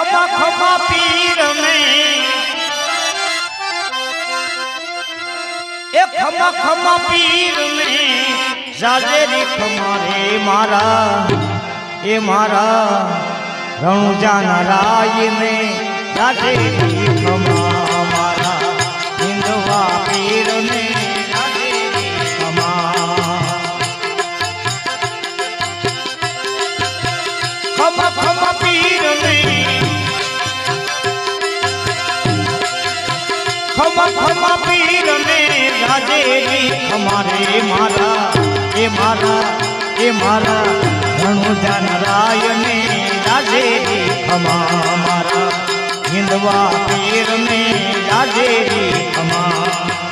ખમા ખમા પીર મે એ ખમા ખમા પીર ને જાજેરી ખમારે મારા, એ મારા રણુજાના રાય મે જાજે જાજેરી ખમા ખમા ખમા પીર ને રાજેરી, અમારે મારા, એ મારા એ મારા રણુજા નરાય ને રાજેરી ખમા મારા, હિંદવા પીર ને રાજેરી ખમા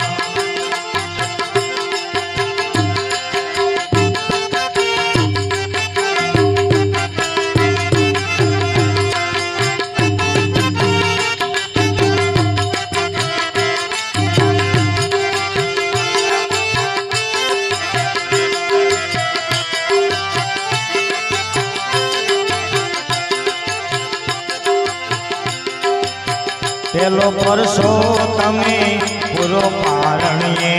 પેલો પરસો તમે પૂરો પારણીએ.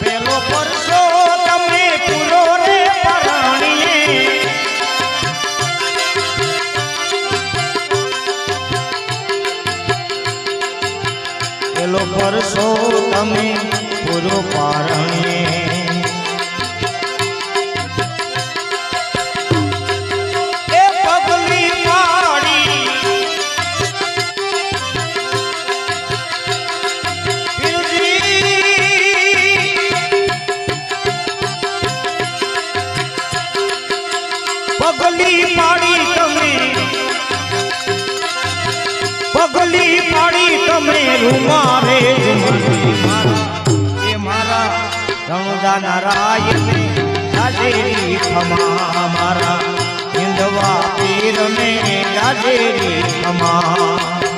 પેલો પરસો તમે પરસો તમે પૂરો પારણીએ. પગલી પાડી તમે. પગલી પાડી તમે રૂમારે એ મારા રણુદા નારાયણ રાજેરી ખમા મારા. હિંદવા પીર ને રાજેરી ખમા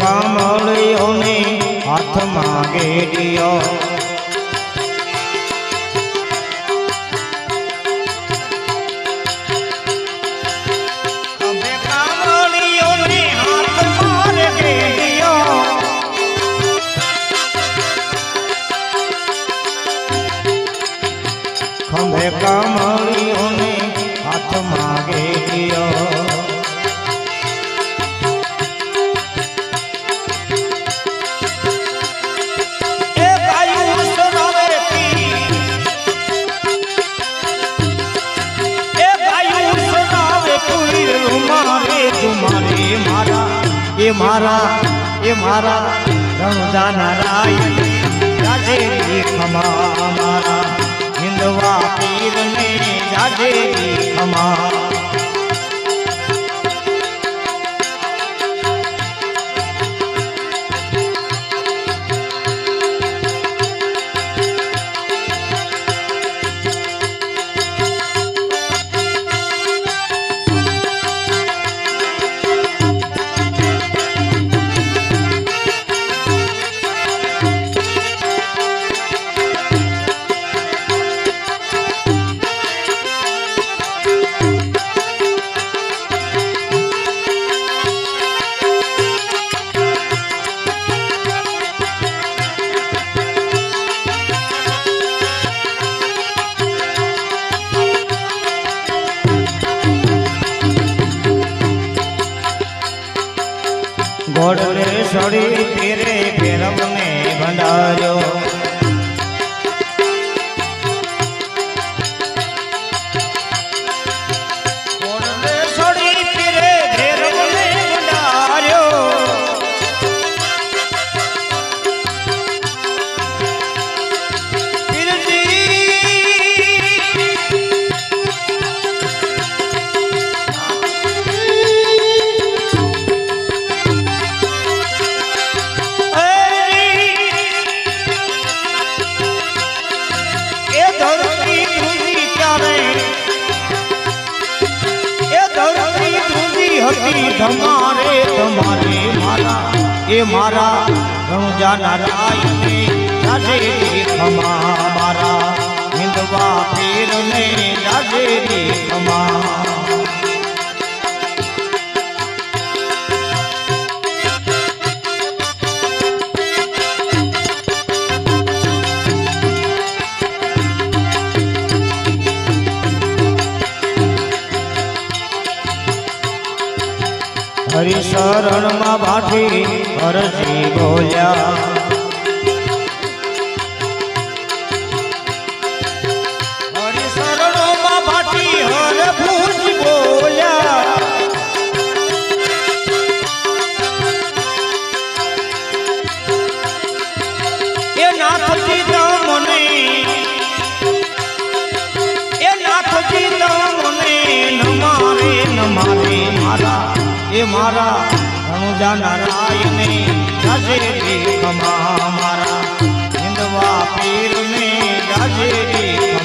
ખંભે કામળીઓને હાથમાં ગેડિયો ખંભે કામળીઓને હાથમાં ગેડિયો મારા એ મારા રણુજા નારાયણ રાજેરી ખમા મારા હિંદવા પીરને જાજે ખમા. સડી તેરે ભંડાર્યો હતી ધમારે તમારે મારા, એ મારા રણજાના રાયને જાજે રે ખમા મારા. હિંદવા પીરને જાજે રે ખમા હરિશરણમાં ભાઠી હરજી બોલ્યા. એ મારા રણુજા નારાયણ ગાજે રે ખમા મારા. હિંદવા પીર ને ગાજે રે